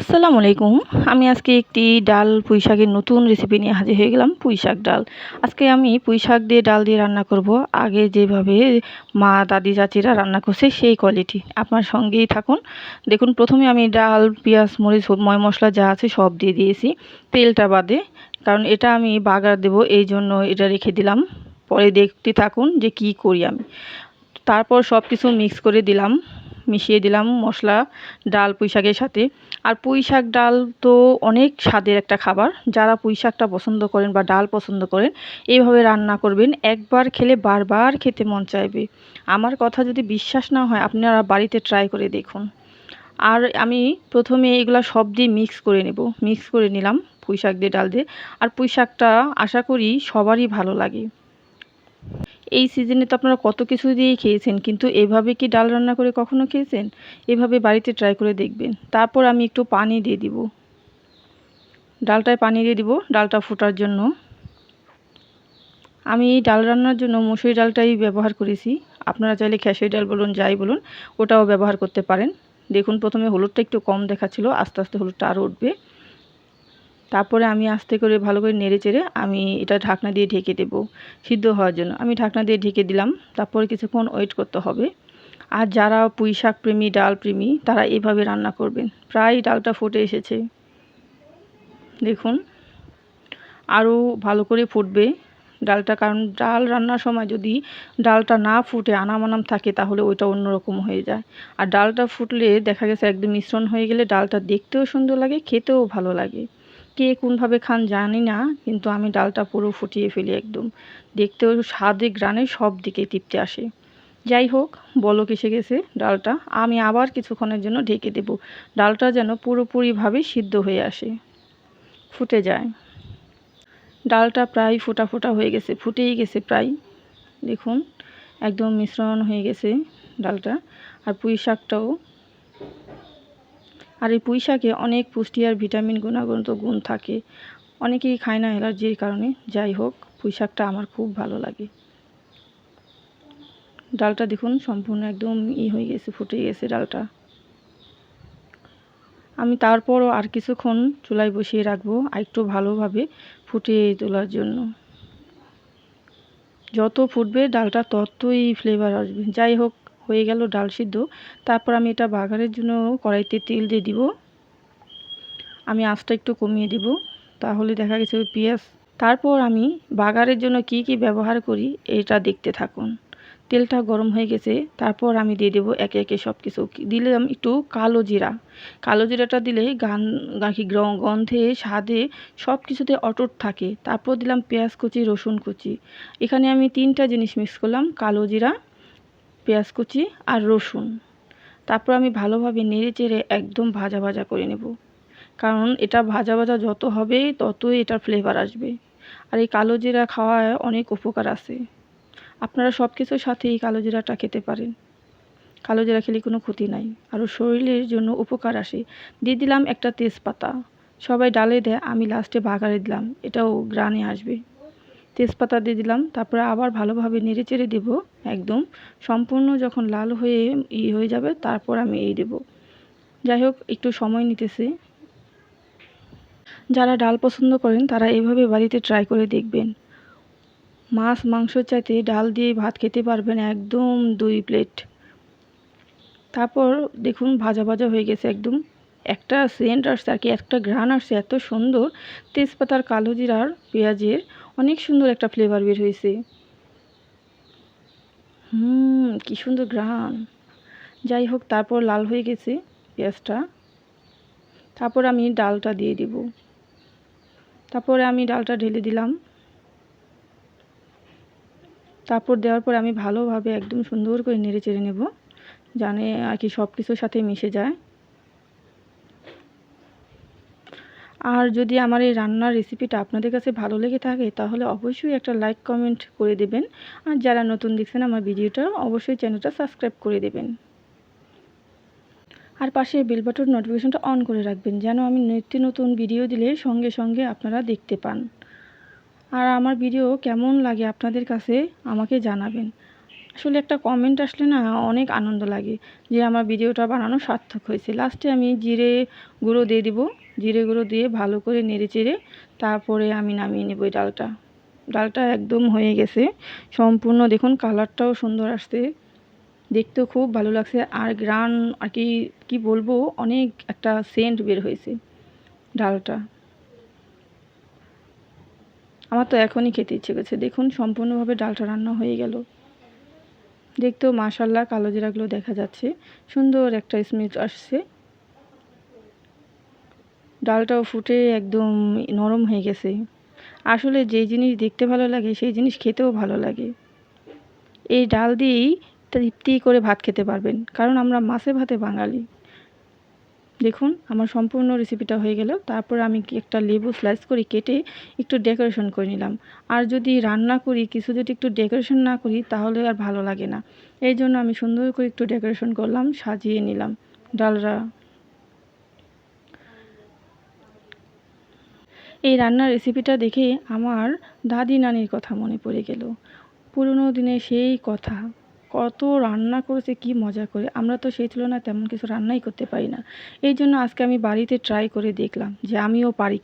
আসসালামু আলাইকুম। আমি আজকে একটি ডাল পুঁই শাকের নতুন রেসিপি নিয়ে হাজির হয়ে গেলাম, পুঁই শাক ডাল। আজকে আমি পুঁই শাক দিয়ে ডাল দিয়ে রান্না করব। আগে যেভাবে মা, দাদি, চাচিরা রান্না করছে সেই কোয়ালিটি আপনার সঙ্গেই থাকুন। দেখুন, প্রথমে আমি ডাল, পেঁয়াজ, মরিচ, ময় মশলা যা আছে সব দিয়ে দিয়েছি। তেলটা বাদে, কারণ এটা আমি বাগার দেব, এই জন্য এটা রেখে দিলাম। পরে দেখতে থাকুন যে কি করি আমি। তারপর সব কিছু মিক্স করে দিলাম। মিশিয়ে দিলাম মশলা, ডাল পুঁই শাকের সাথে। আর পুঁই শাক ডাল তো অনেক স্বাদের একটা খাবার। যারা পুঁই শাকটা পছন্দ করেন বা ডাল পছন্দ করেন, এইভাবে রান্না করবেন। একবার খেলে বারবার খেতে মন চাইবে। আমার কথা যদি বিশ্বাস না হয়, আপনারা বাড়িতে ট্রাই করে দেখুন। আর আমি প্রথমে এগুলো সব দিয়ে মিক্স করে নেব। মিক্স করে নিলাম পুঁই শাক দিয়ে, ডাল দিয়ে। আর পুঁই শাকটা আশা করি সবারই ভালো লাগে। এই সিজনে তো আপনারা কত কিছু দিয়েই খেয়েছেন, কিন্তু এভাবে কি ডাল রান্না করে কখনো খেয়েছেন? এভাবে বাড়িতে ট্রাই করে দেখবেন। তারপর আমি একটু পানি দিয়ে দিব। ডালটায় পানি দিয়ে দিব, ডালটা ফোটার জন্য। আমি এই ডাল রান্নার জন্য মুসুরি ডালটাই ব্যবহার করেছি। আপনারা চাইলে খেসারি ডাল বলুন, যাই বলুন, ওটাও ব্যবহার করতে পারেন। দেখুন, প্রথমে হলুদটা একটু কম দেখাচ্ছিল, আস্তে আস্তে হলুদটা আরও উঠবে। তারপরে আমি আস্তে করে ভালো করে নেড়ে চেড়ে আমি এটা ঢাকনা দিয়ে ঢেকে দেব সিদ্ধ হওয়ার জন্য। আমি ঢাকনা দিয়ে ঢেকে দিলাম, তারপরে কিছুক্ষণ ওয়েট করতে হবে। আর যারা পুঁই শাক প্রেমী, ডাল প্রেমী, তারা এভাবে রান্না করবেন। প্রায় ডালটা ফুটে এসেছে। দেখুন, আরও ভালো করে ফুটবে ডালটা। কারণ ডাল রান্নার সময় যদি ডালটা না ফুটে, আনামানাম থাকে, তাহলে ওইটা অন্যরকম হয়ে যায়। আর ডালটা ফুটলে দেখা গেছে একদম মিশ্রণ হয়ে গেলে ডালটা দেখতেও সুন্দর লাগে, খেতেও ভালো লাগে। কে কোনভাবে খান জানি না, কিন্তু আমি ডালটা পুরো ফুটিয়ে ফেলি একদম। দেখতেও স্বাদে গ্রানে সব দিকে তৃপ্তি আসে। যাই হোক, বলো এসে গেছে ডালটা? আমি আবার কিছুক্ষণের জন্য ঢেকে দেব। ডালটা যেন পুরোপুরিভাবে সিদ্ধ হয়ে আসে। ফুটে যায়। ডালটা প্রায় ফোটা ফোটা হয়ে গেছে, ফুটেই গেছে প্রায়। দেখুন, একদম মিশ্রণ হয়ে গেছে ডালটা। আর পুঁই শাকটাও আর এই পুঁই শাকে অনেক পুষ্টি আর ভিটামিন গুণাগুণত গুণ থাকে। অনেকেই খায় না অ্যালার্জির কারণে। যাই হোক পুঁই শাকটা আমার খুব ভালো লাগে। ডালটা দেখুন, সম্পূর্ণ একদম ই হয়ে গেছে, ফুটে গেছে ডালটা। আমি তারপরও আর কিছুক্ষণ চুলায় বসিয়ে রাখব একটু ভালোভাবে ফুটিয়ে তোলার জন্য। যত ফুটবে ডালটা, ততই ফ্লেভার আসবে। যাই হোক হয়ে গেল ডাল সিদ্ধ। তারপর আমি এটা বাগারের জন্য কড়াইতে তেল দিয়ে দিব। আমি আঁচটা একটু কমিয়ে দিব, তাহলে দেখা গেছে পেঁয়াজ। তারপর আমি বাগারের জন্য কি কি ব্যবহার করি এটা দেখতে থাকুন। তেলটা গরম হয়ে গেছে, তারপর আমি দিয়ে দেবো একে একে সব কিছু দিলাম একটু কালো জিরা। কালো জিরাটা দিলে গান, গাখি গন্ধে, স্বাদে সব কিছুতে অটুট থাকে। তারপর দিলাম পেঁয়াজ কুচি, রসুন কুচি। এখানে আমি তিনটা জিনিস মিক্স করলাম, কালো জিরা পেঁয়াজ কুচি আর রসুন। তারপর আমি ভালোভাবে নেড়ে চেড়ে একদম ভাজা ভাজা করে নেব। কারণ এটা ভাজা ভাজা যত হবে, ততই এটার ফ্লেভার আসবে। আর এই কালো জিরা খাওয়ায় অনেক উপকার আছে। আপনারা সব কিছুর সাথে এই কালো জিরাটা খেতে পারেন। কালো জিরা খেলে কোনো ক্ষতি নাই। আরও শরীরের জন্য উপকার আসে। দিয়ে দিলাম একটা তেজপাতা। সবাই ডালে দেয়, আমি লাস্টে বাগারে দিলাম। এটাও গ্রানে আসবে। তেজপাতা দিয়ে দিলাম, তারপরে আবার ভালোভাবে নেড়ে চেড়ে দেবো একদম। সম্পূর্ণ যখন লাল হয়ে ই হয়ে যাবে, তারপর আমি এই দেব। যাই হোক, একটু সময় নিতেছে। যারা ডাল পছন্দ করেন, তারা এভাবে বাড়িতে ট্রাই করে দেখবেন। মাছ, মাংস চাইতে ডাল দিয়ে ভাত খেতে পারবেন একদম দুই প্লেট তারপর দেখুন, ভাজা ভাজা হয়ে গেছে একদম। একটা সেন্ট আসছে, আর কি একটা ঘ্রাণ আসছে, এত সুন্দর। তেজপাতার কালো জিরার পেঁয়াজের অনেক সুন্দর একটা ফ্লেভার বের হয়েছে। হুম, কি সুন্দর ঘ্রাণ। যাই হোক, তারপর লাল হয়ে গেছে পেঁয়াজটা। তারপর আমি ডালটা দিয়ে দিব। তারপরে আমি ডালটা ঢেলে দিলাম। তারপর দেওয়ার পর আমি ভালোভাবে একদম সুন্দর করে নেড়ে চেড়ে নেব। জানে আর কি সব কিছুর সাথে মিশে যায়। আর যদি আমার এই রান্নার রেসিপিটা আপনাদের কাছে ভালো লেগে থাকে, তাহলে অবশ্যই একটা লাইক কমেন্ট করে দেবেন। আর যারা নতুন দেখছেন আমার ভিডিওটা, অবশ্যই চ্যানেলটা সাবস্ক্রাইব করে দেবেন। আর পাশে বেল বাটন নোটিফিকেশনটা অন করে রাখবেন, যেন আমি নিত্য নতুন ভিডিও দিলে সঙ্গে সঙ্গে আপনারা দেখতে পান। আর আমার ভিডিও কেমন লাগে আপনাদের কাছে, আমাকে জানাবেন। আসলে একটা কমেন্ট আসলে না, অনেক আনন্দ লাগে যে আমার ভিডিওটা বানানো সার্থক হয়েছে। লাস্টে আমি জিরে গুঁড়ো দিয়ে দিব। জিরে গুঁড়ো দিয়ে ভালো করে নেড়ে চেড়ে তারপরে আমি নামিয়ে নেব এই ডালটা। ডালটা একদম হয়ে গেছে। সম্পূর্ণ দেখুন কালারটাও সুন্দর আসছে। দেখতেও খুব ভালো লাগছে। আর গ্রান আর কি, কী বলব, অনেক একটা সেন্ট বের হয়েছে ডালটা। আমার তো এখনই খেতে ইচ্ছে করছে। দেখুন সম্পূর্ণভাবে ডালটা রান্না হয়ে গেল। দেখতেও মাশাল্লাহ কালো জিরাগুলো দেখা যাচ্ছে। সুন্দর একটা স্মেল আসছে। ডালটাও ফুটে একদম নরম হয়ে গেছে। আসলে যে জিনিস দেখতে ভালো লাগে, সেই জিনিস খেতেও ভালো লাগে। এই ডাল দিয়েই তৃপ্তি করে ভাত খেতে পারবেন, কারণ আমরা মাছে ভাতে বাঙালি। দেখুন, আমার সম্পূর্ণ রেসিপিটা হয়ে গেল। তারপর আমি একটা লেবু স্লাইস করে কেটে একটু ডেকোরেশন করে নিলাম। আর যদি রান্না করি, কিছু যদি একটু ডেকোরেশন না করি, তাহলে আর ভালো লাগে না। এই জন্য আমি সুন্দর করে একটু ডেকোরেশন করলাম, সাজিয়ে নিলাম। ডালরা এই রান্নার রেসিপিটা দেখে আমার দাদি নানির কথা মনে পড়ে গেল। পুরনো দিনে সেই কথা, কত রান্না করেছে, কি মজা করে। আমরা তো সেই তুলনায় তেমন কিছু রান্নাই করতে পারি না। এই জন্য আজকে আমি বাড়িতে ট্রাই করে দেখলাম যে আমিও পারি